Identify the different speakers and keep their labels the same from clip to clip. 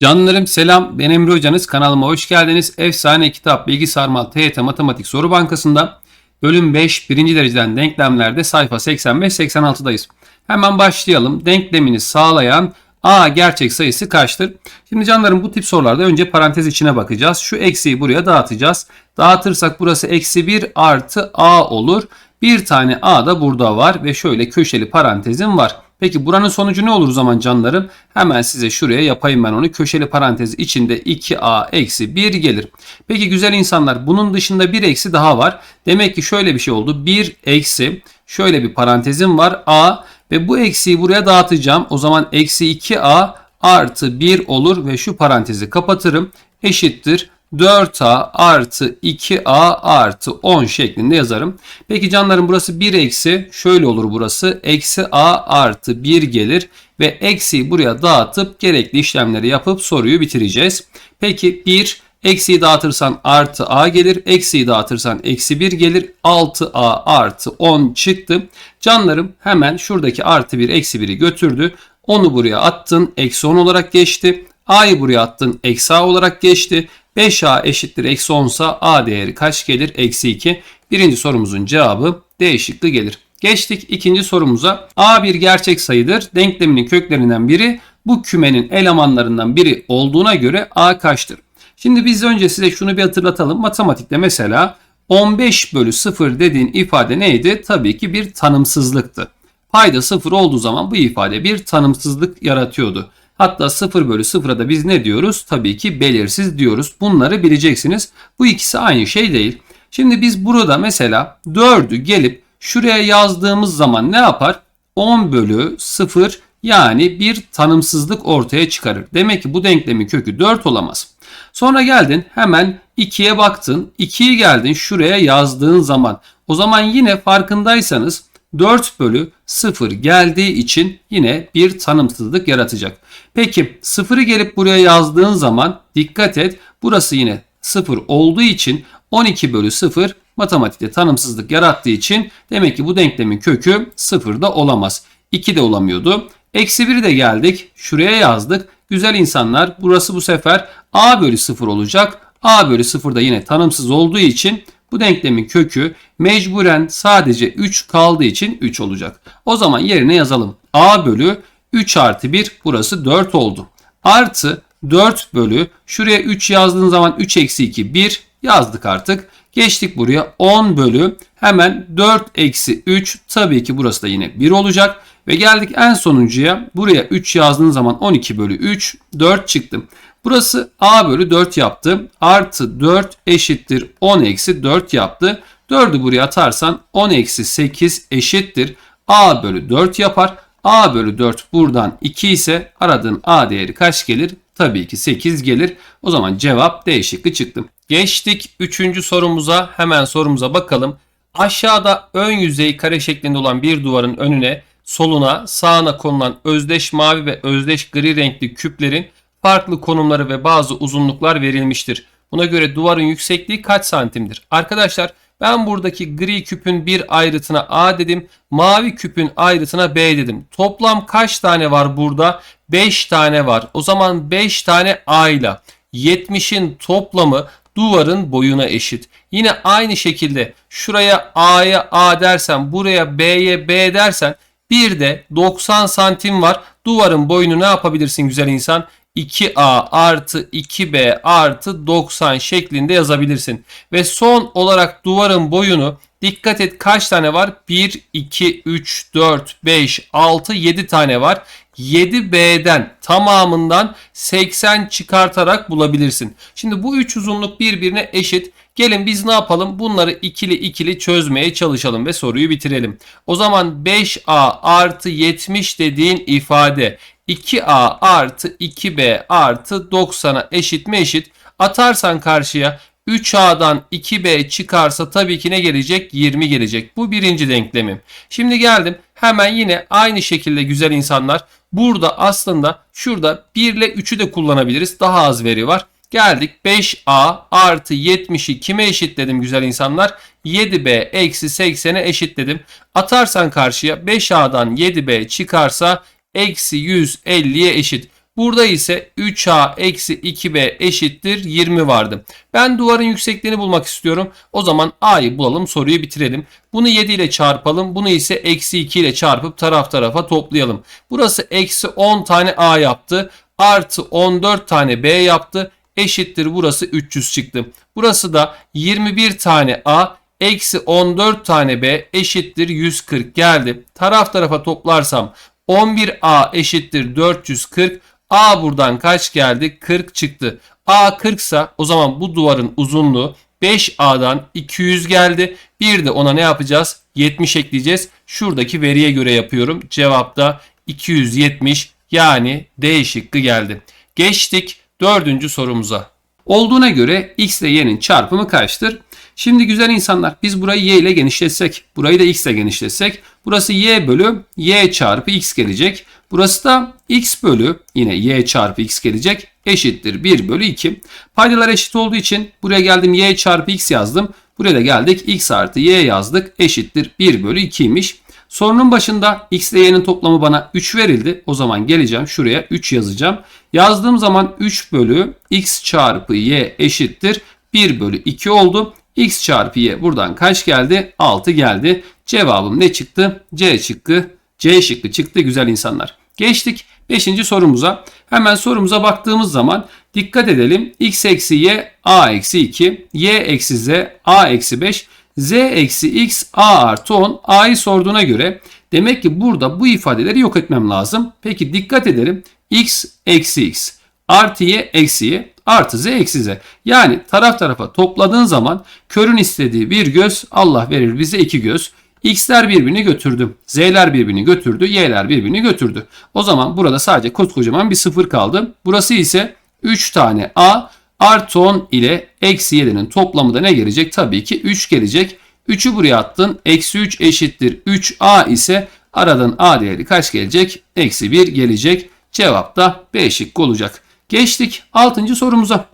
Speaker 1: Canlarım selam ben Emre Hocanız kanalıma hoş geldiniz. Efsane kitap Bilgi Sarmal TYT Matematik Soru Bankası'nda bölüm 5 birinci dereceden denklemlerde sayfa 85-86'dayız. Hemen başlayalım. Denklemini sağlayan A gerçek sayısı kaçtır? Şimdi canlarım bu tip sorularda önce parantez içine bakacağız. Şu eksiği buraya dağıtacağız. Dağıtırsak burası eksi 1 artı A olur. Bir tane A da burada var ve şöyle köşeli parantezim var. Peki buranın sonucu ne olur o zaman canlarım? Hemen size şuraya yapayım ben onu. Köşeli parantez içinde 2a eksi 1 gelir. Peki güzel insanlar bunun dışında bir eksi daha var. Demek ki şöyle bir şey oldu. 1 eksi şöyle bir parantezim var a ve bu eksiyi buraya dağıtacağım. O zaman eksi 2a artı 1 olur ve şu parantezi kapatırım. Eşittir 4a artı 2a artı 10 şeklinde yazarım. Peki canlarım burası 1 eksi şöyle olur burası. Eksi a artı 1 gelir ve eksiyi buraya dağıtıp gerekli işlemleri yapıp soruyu bitireceğiz. Peki 1 Eksiyi dağıtırsan artı a gelir. Eksiyi dağıtırsan eksi 1 gelir. 6a artı 10 çıktı. Canlarım hemen şuradaki artı 1 eksi 1'i götürdü. Onu buraya attın. Eksi 10 olarak geçti. A'yı buraya attın. Eksi A olarak geçti. 5A eşittir eksi 10 sa A değeri kaç gelir? Eksi 2. Birinci sorumuzun cevabı D şıkkı gelir. Geçtik ikinci sorumuza. A bir gerçek sayıdır. Denkleminin köklerinden biri bu kümenin elemanlarından biri olduğuna göre A kaçtır? Şimdi biz önce size şunu bir hatırlatalım. Matematikte mesela 15 bölü 0 dediğin ifade neydi? Tabii ki bir tanımsızlıktı. Payda 0 olduğu zaman bu ifade bir tanımsızlık yaratıyordu. Hatta 0 bölü 0'a da biz ne diyoruz? Tabii ki belirsiz diyoruz. Bunları bileceksiniz. Bu ikisi aynı şey değil. Şimdi biz burada mesela 4'ü gelip şuraya yazdığımız zaman ne yapar? 10 bölü 0 yani bir tanımsızlık ortaya çıkarır. Demek ki bu denklemin kökü 4 olamaz. Sonra geldin hemen 2'ye baktın. 2'yi geldin şuraya yazdığın zaman. O zaman yine farkındaysanız 4 bölü 0 geldiği için yine bir tanımsızlık yaratacak. Peki 0'ı gelip buraya yazdığın zaman dikkat et burası yine 0 olduğu için 12 bölü 0 matematikte tanımsızlık yarattığı için demek ki bu denklemin kökü 0 da olamaz. 2 de olamıyordu. Eksi 1'i de geldik. Şuraya yazdık. Güzel insanlar burası bu sefer a bölü 0 olacak. a bölü 0 da yine tanımsız olduğu için bu denklemin kökü mecburen sadece 3 kaldığı için 3 olacak. O zaman yerine yazalım. a bölü 3 artı 1 burası 4 oldu. Artı 4 bölü şuraya 3 yazdığın zaman 3 eksi 2 1 yazdık artık. Geçtik buraya 10 bölü hemen 4 eksi 3 tabii ki burası da yine 1 olacak. Ve geldik en sonuncuya buraya 3 yazdığın zaman 12 bölü 3 4 çıktı. Burası a bölü 4 yaptı. Artı 4 eşittir 10 eksi 4 yaptı. 4'ü buraya atarsan 10 eksi 8 eşittir. a bölü 4 yapar. a bölü 4 buradan 2 ise aradığın a değeri kaç gelir? Tabii ki 8 gelir. O zaman cevap D şıkkı çıktı. Geçtik 3. sorumuza. Hemen sorumuza bakalım. Aşağıda ön yüzey kare şeklinde olan bir duvarın önüne, soluna, sağına konulan özdeş mavi ve özdeş gri renkli küplerin farklı konumları ve bazı uzunluklar verilmiştir. Buna göre duvarın yüksekliği kaç santimdir? Arkadaşlar ben buradaki gri küpün bir ayrıtına A dedim. Mavi küpün ayrıtına B dedim. Toplam kaç tane var burada? 5 tane var. O zaman 5 tane A ile 70'in toplamı duvarın boyuna eşit. Yine aynı şekilde şuraya A'ya A dersen buraya B'ye B dersen bir de 90 santim var. Duvarın boyunu ne yapabilirsin güzel insan? 2A artı 2B artı 90 şeklinde yazabilirsin. Ve son olarak duvarın boyunu dikkat et kaç tane var? 1, 2, 3, 4, 5, 6, 7 tane var. 7B'den tamamından 80 çıkartarak bulabilirsin. Şimdi bu üç uzunluk birbirine eşit. Gelin biz ne yapalım? Bunları ikili ikili çözmeye çalışalım ve soruyu bitirelim. O zaman 5A artı 70 dediğin ifade 2A artı 2B artı 90'a eşit mi eşit? Atarsan karşıya 3A'dan 2B çıkarsa tabii ki ne gelecek? 20 gelecek. Bu birinci denklemim. Şimdi geldim. Hemen yine aynı şekilde güzel insanlar. Burada aslında şurada 1 ile 3'ü de kullanabiliriz. Daha az veri var. Geldik 5A artı 70'i kime eşitledim güzel insanlar? 7B eksi 80'e eşitledim. Atarsan karşıya 5A'dan 7B çıkarsa eksi 150'ye eşit. Burada ise 3A eksi 2B eşittir 20 vardı. Ben duvarın yüksekliğini bulmak istiyorum. O zaman A'yı bulalım soruyu bitirelim. Bunu 7 ile çarpalım. Bunu ise eksi 2 ile çarpıp taraf tarafa toplayalım. Burası eksi 10 tane A yaptı. Artı 14 tane B yaptı. Eşittir burası 300 çıktı. Burası da 21 tane A eksi 14 tane B eşittir 140 geldi. Taraf tarafa toplarsam 11A eşittir 440. A buradan kaç geldi? 40 çıktı. A 40 ise o zaman bu duvarın uzunluğu 5A'dan 200 geldi. Bir de ona ne yapacağız? 70 ekleyeceğiz. Şuradaki veriye göre yapıyorum. Cevapta 270 yani D şıkkı geldi. Geçtik dördüncü sorumuza. Olduğuna göre x ile y'nin çarpımı kaçtır? Şimdi güzel insanlar biz burayı y ile genişletsek, burayı da x ile genişletsek burası y bölü y çarpı x gelecek. Burası da x bölü yine y çarpı x gelecek eşittir 1 bölü 2. Paydalar eşit olduğu için buraya geldim y çarpı x yazdım. Buraya da geldik x artı y yazdık eşittir 1 bölü 2'ymiş. Sorunun başında x ile y'nin toplamı bana 3 verildi. O zaman geleceğim şuraya 3 yazacağım. Yazdığım zaman 3 bölü x çarpı y eşittir 1 bölü 2 oldu. X çarpı y buradan kaç geldi? 6 geldi. Cevabım ne çıktı? C şıkkı. C şıkkı çıktı güzel insanlar. Geçtik 5. sorumuza. Hemen sorumuza baktığımız zaman dikkat edelim. x eksi y a eksi 2, y eksi z a eksi 5, z eksi x a artı 10 a'yı sorduğuna göre demek ki burada bu ifadeleri yok etmem lazım. Peki dikkat edelim. x eksi x artı y eksi y artı z eksi z. Yani taraf tarafa topladığın zaman körün istediği bir göz Allah verir bize iki göz. X'ler birbirini götürdü. Z'ler birbirini götürdü. Y'ler birbirini götürdü. O zaman burada sadece koskocaman bir sıfır kaldı. Burası ise 3 tane A artı 10 ile eksi 7'nin toplamı da ne gelecek? Tabii ki 3 gelecek. 3'ü buraya attın. Eksi 3 eşittir 3A ise aradan A değeri kaç gelecek? Eksi 1 gelecek. Cevap da B şıkkı olacak. Geçtik 6. sorumuza.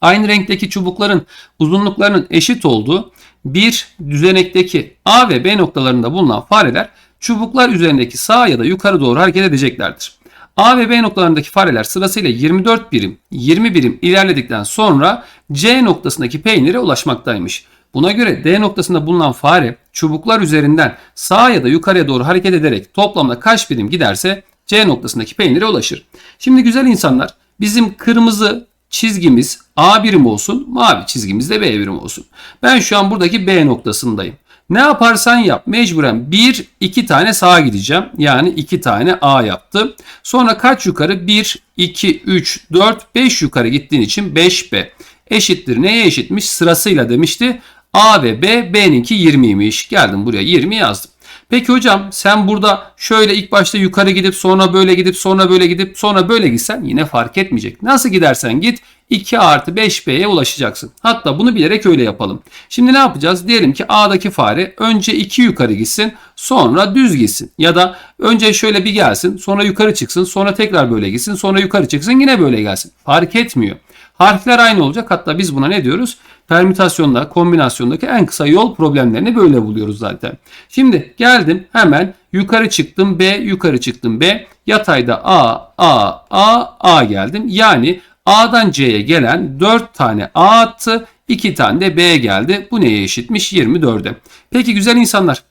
Speaker 1: Aynı renkteki çubukların uzunluklarının eşit olduğu bir düzenekteki A ve B noktalarında bulunan fareler çubuklar üzerindeki sağa ya da yukarı doğru hareket edeceklerdir. A ve B noktalarındaki fareler sırasıyla 24 birim, 20 birim ilerledikten sonra C noktasındaki peynire ulaşmaktaymış. Buna göre D noktasında bulunan fare çubuklar üzerinden sağa ya da yukarıya doğru hareket ederek toplamda kaç birim giderse C noktasındaki peynire ulaşır. Şimdi güzel insanlar bizim kırmızı çizgimiz A birim olsun, mavi çizgimiz de B birim olsun. Ben şu an buradaki B noktasındayım. Ne yaparsan yap mecburen 1 2 tane sağa gideceğim. Yani 2 tane A yaptı. Sonra kaç yukarı? 1 2 3 4 5 yukarı gittiğin için 5B eşittir. Neye eşitmiş? Sırasıyla demişti. A ve B, B'ninki 20'ymiş. Geldim buraya 20 yazdım. Peki hocam sen burada şöyle ilk başta yukarı gidip sonra böyle gidip sonra böyle gidip sonra böyle gitsen yine fark etmeyecek. Nasıl gidersen git 2 artı 5B'ye ulaşacaksın. Hatta bunu bilerek öyle yapalım. Şimdi ne yapacağız? Diyelim ki A'daki fare önce 2 yukarı gitsin sonra düz gitsin. Ya da önce şöyle bir gelsin sonra yukarı çıksın sonra tekrar böyle gitsin sonra yukarı çıksın yine böyle gelsin. Fark etmiyor. Harfler aynı olacak. Hatta biz buna ne diyoruz? Permütasyonda, kombinasyondaki en kısa yol problemlerini böyle buluyoruz zaten. Şimdi geldim hemen yukarı çıktım B, yukarı çıktım B. Yatayda A, A, A, A geldim. Yani A'dan C'ye gelen 4 tane A attı. 2 tane de B geldi. Bu neye eşitmiş? 24'e. Peki güzel insanlar.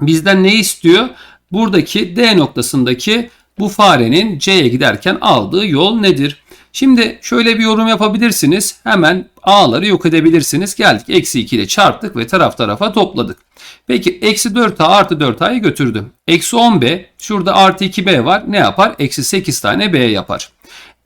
Speaker 1: Bizden ne istiyor? Buradaki D noktasındaki bu farenin C'ye giderken aldığı yol nedir? Şimdi şöyle bir yorum yapabilirsiniz. Hemen a'ları yok edebilirsiniz. Geldik eksi 2 ile çarptık ve taraf tarafa topladık. Peki eksi 4a artı 4a'yı götürdüm. Eksi 10b şurada artı 2b var. Ne yapar? Eksi 8 tane b yapar.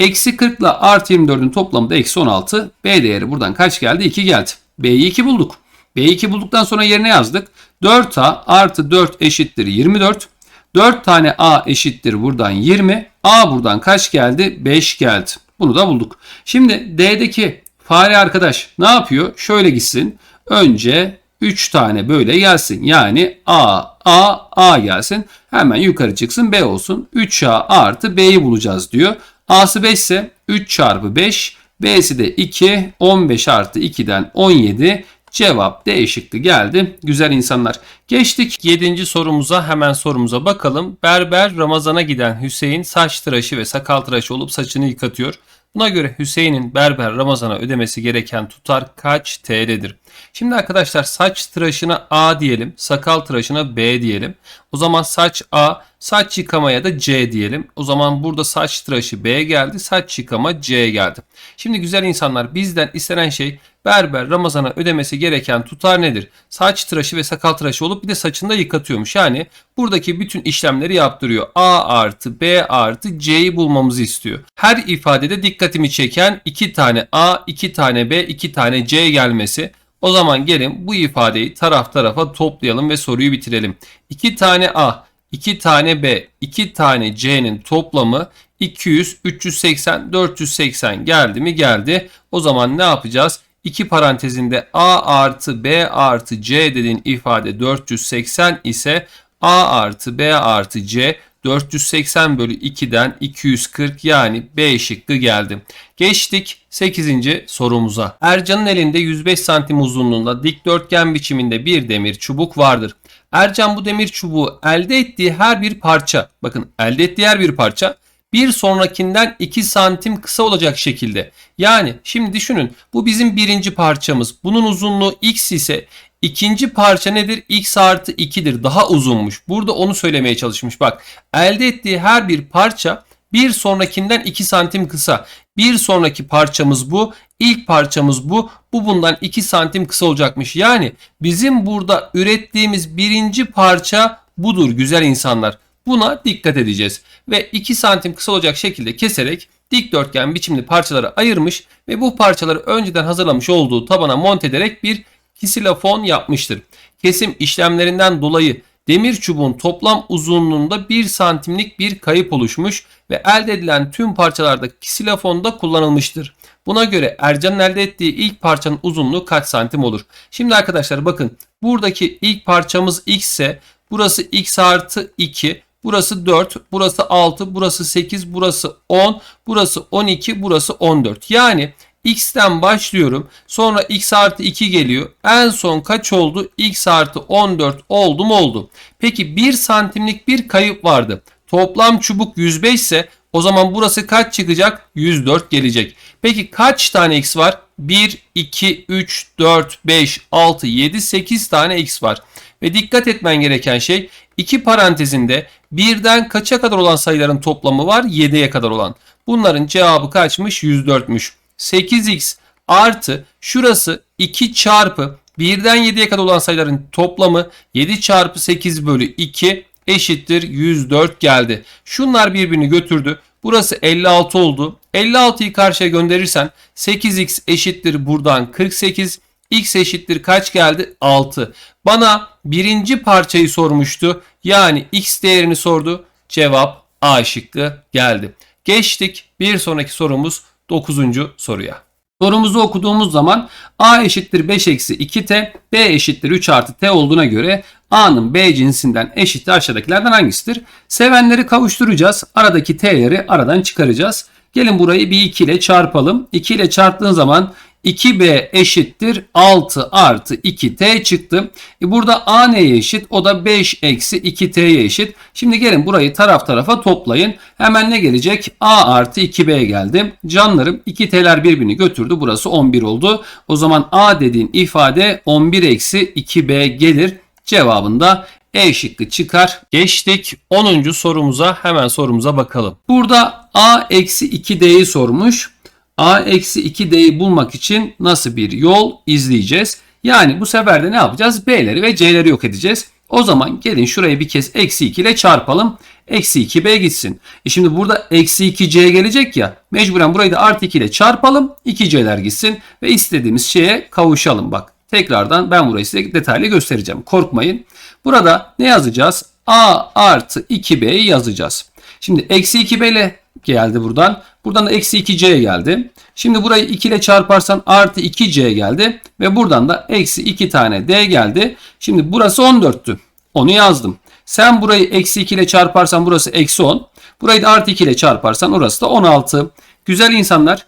Speaker 1: Eksi 40 ile artı 24'ün toplamı da eksi 16. B değeri buradan kaç geldi? 2 geldi. B'yi 2 bulduk. B'yi 2 bulduktan sonra yerine yazdık. 4a artı 4 eşittir 24. 4 tane a eşittir buradan 20. a buradan kaç geldi? 5 geldi. Bunu da bulduk. Şimdi D'deki fare arkadaş ne yapıyor? Şöyle gitsin. Önce 3 tane böyle gelsin. Yani A, A, A gelsin. Hemen yukarı çıksın B olsun. 3A artı B'yi bulacağız diyor. A'sı 5 ise 3 çarpı 5. B'si de 2. 15 artı 2'den 17. Cevap D şıkkı geldi. Güzel insanlar. Geçtik 7. sorumuza hemen sorumuza bakalım. Berber Ramazan'a giden Hüseyin saç tıraşı ve sakal tıraşı olup saçını yıkatıyor. Buna göre Hüseyin'in berber Ramazan'a ödemesi gereken tutar kaç TL'dir? Şimdi arkadaşlar saç tıraşına A diyelim, sakal tıraşına B diyelim. O zaman saç A, saç yıkamaya da C diyelim. O zaman burada saç tıraşı B geldi, saç yıkama C geldi. Şimdi güzel insanlar bizden istenen şey berber Ramazan'a ödemesi gereken tutar nedir? Saç tıraşı ve sakal tıraşı olup bir de saçını da yıkatıyormuş. Yani buradaki bütün işlemleri yaptırıyor. A artı B artı C'yi bulmamızı istiyor. Her ifadede dikkatimi çeken 2 tane A, 2 tane B, 2 tane C gelmesi. O zaman gelin bu ifadeyi taraf tarafa toplayalım ve soruyu bitirelim. 2 tane A, 2 tane B, 2 tane C'nin toplamı 200, 380, 480 geldi mi geldi. O zaman ne yapacağız? 2 parantezinde A artı B artı C dediğin ifade 480 ise A artı B artı C 480 bölü 2'den 240 yani B şıkkı geldi. Geçtik 8. sorumuza. Ercan'ın elinde 105 santim uzunluğunda dikdörtgen biçiminde bir demir çubuk vardır. Ercan bu demir çubuğu elde ettiği her bir parça, bakın elde ettiği her bir parça bir sonrakinden 2 santim kısa olacak şekilde. Yani şimdi düşünün bu bizim birinci parçamız. Bunun uzunluğu x ise ikinci parça nedir? x artı 2'dir. Daha uzunmuş. Burada onu söylemeye çalışmış. Bak elde ettiği her bir parça bir sonrakinden 2 santim kısa. Bir sonraki parçamız bu. İlk parçamız bu. Bu bundan 2 santim kısa olacakmış. Yani bizim burada ürettiğimiz birinci parça budur güzel insanlar. Buna dikkat edeceğiz. Ve 2 santim kısa olacak şekilde keserek dikdörtgen biçimli parçalara ayırmış ve bu parçaları önceden hazırlamış olduğu tabana monte ederek bir kisilofon yapmıştır. Kesim işlemlerinden dolayı demir çubuğun toplam uzunluğunda 1 santimlik bir kayıp oluşmuş ve elde edilen tüm parçalarda kisilofonda kullanılmıştır. Buna göre Ercan'ın elde ettiği ilk parçanın uzunluğu kaç santim olur? Şimdi arkadaşlar bakın buradaki ilk parçamız x ise burası x artı 2 Burası 4, burası 6, burası 8, burası 10, burası 12, burası 14. Yani x'ten başlıyorum. Sonra x artı 2 geliyor. En son kaç oldu? x artı 14 oldu mu oldu. Peki 1 santimlik bir kayıp vardı. Toplam çubuk 105 ise o zaman burası kaç çıkacak? 104 gelecek. Peki kaç tane x var? 1, 2, 3, 4, 5, 6, 7, 8 tane x var. Ve dikkat etmen gereken şey iki parantezinde birden kaça kadar olan sayıların toplamı var? 7'ye kadar olan. Bunların cevabı kaçmış? 104'müş. 8x artı şurası 2 çarpı birden 7'ye kadar olan sayıların toplamı 7 çarpı 8 bölü 2 eşittir 104 geldi. Şunlar birbirini götürdü. Burası 56 oldu. 56'yı karşıya gönderirsen 8x eşittir buradan 48. X eşittir kaç geldi? 6. Bana birinci parçayı sormuştu. Yani x değerini sordu. Cevap A şıkkı geldi. Geçtik bir sonraki sorumuz 9. soruya. Sorumuzu okuduğumuz zaman A eşittir 5 eksi 2t, B eşittir 3 artı t olduğuna göre A'nın B cinsinden eşittir aşağıdakilerden hangisidir? Sevenleri kavuşturacağız. Aradaki t'leri aradan çıkaracağız. Gelin burayı bir 2 ile çarpalım. 2 ile çarptığın zaman 2b eşittir 6 artı 2t çıktı. E burada a neye eşit? O da 5 eksi 2t'ye eşit. Şimdi gelin burayı taraf tarafa toplayın. Hemen ne gelecek? a artı 2b geldi. Canlarım 2t'ler birbirini götürdü. Burası 11 oldu. O zaman a dediğin ifade 11 eksi 2b gelir. Cevabında E şıkkı çıkar. Geçtik 10. sorumuza hemen sorumuza bakalım. Burada A eksi 2D'yi sormuş. A eksi 2D'yi bulmak için nasıl bir yol izleyeceğiz? Yani bu sefer de ne yapacağız? B'leri ve C'leri yok edeceğiz. O zaman gelin şurayı bir kez eksi 2 ile çarpalım. Eksi 2B gitsin. E şimdi burada eksi 2C gelecek ya. Mecburen burayı da artı 2 ile çarpalım. 2C'ler gitsin. Ve istediğimiz şeye kavuşalım bak. Tekrardan ben burayı size detaylı göstereceğim. Korkmayın. Burada ne yazacağız? A artı 2B'yi yazacağız. Şimdi eksi 2B ile geldi buradan. Buradan da eksi 2C geldi. Şimdi burayı 2 ile çarparsan artı 2C geldi. Ve buradan da eksi 2 tane D geldi. Şimdi burası 14'tü. Onu yazdım. Sen burayı eksi 2 ile çarparsan burası eksi 10. Burayı da artı 2 ile çarparsan orası da 16. Güzel insanlar.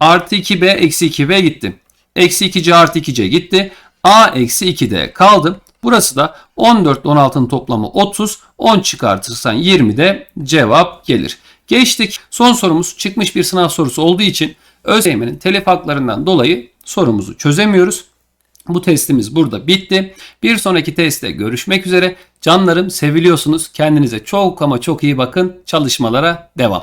Speaker 1: Artı 2B eksi 2B gitti. Eksi 2C artı 2C gitti. A eksi 2D kaldı. Burası da 14 16'nın toplamı 30. 10 çıkartırsan 20 de cevap gelir. Geçtik. Son sorumuz çıkmış bir sınav sorusu olduğu için ÖSYM'nin telif haklarından dolayı sorumuzu çözemiyoruz. Bu testimiz burada bitti. Bir sonraki testte görüşmek üzere. Canlarım seviliyorsunuz. Kendinize çok ama çok iyi bakın. Çalışmalara devam.